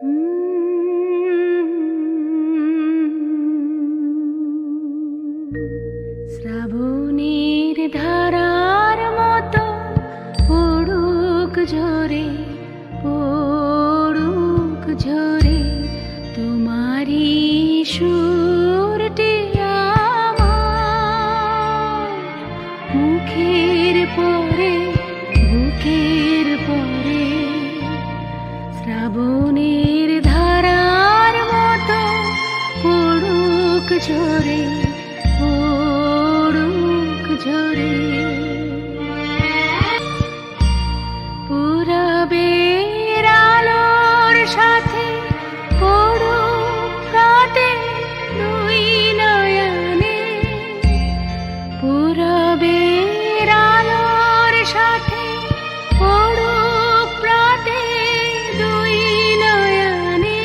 Hmm. শ্রাবণীর ধারার মতো পড়ুক ঝরে পড়ুক ঝরে তোমারি সুর। পুরবের আলোর সাথে পড়ুক প্রাতে দুই নয়নে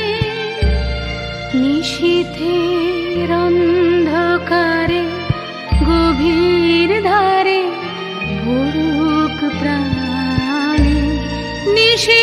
নিশীথের অন্ধকারে গভীর ধারে পড়ুক প্রাণে নিশিদিনের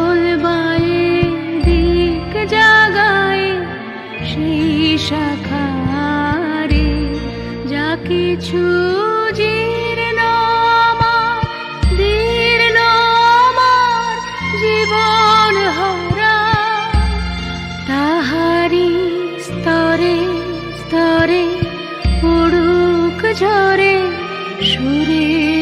বাদল দিক জাগায় সেই শাখারে যা কিছু ঝরে সুরে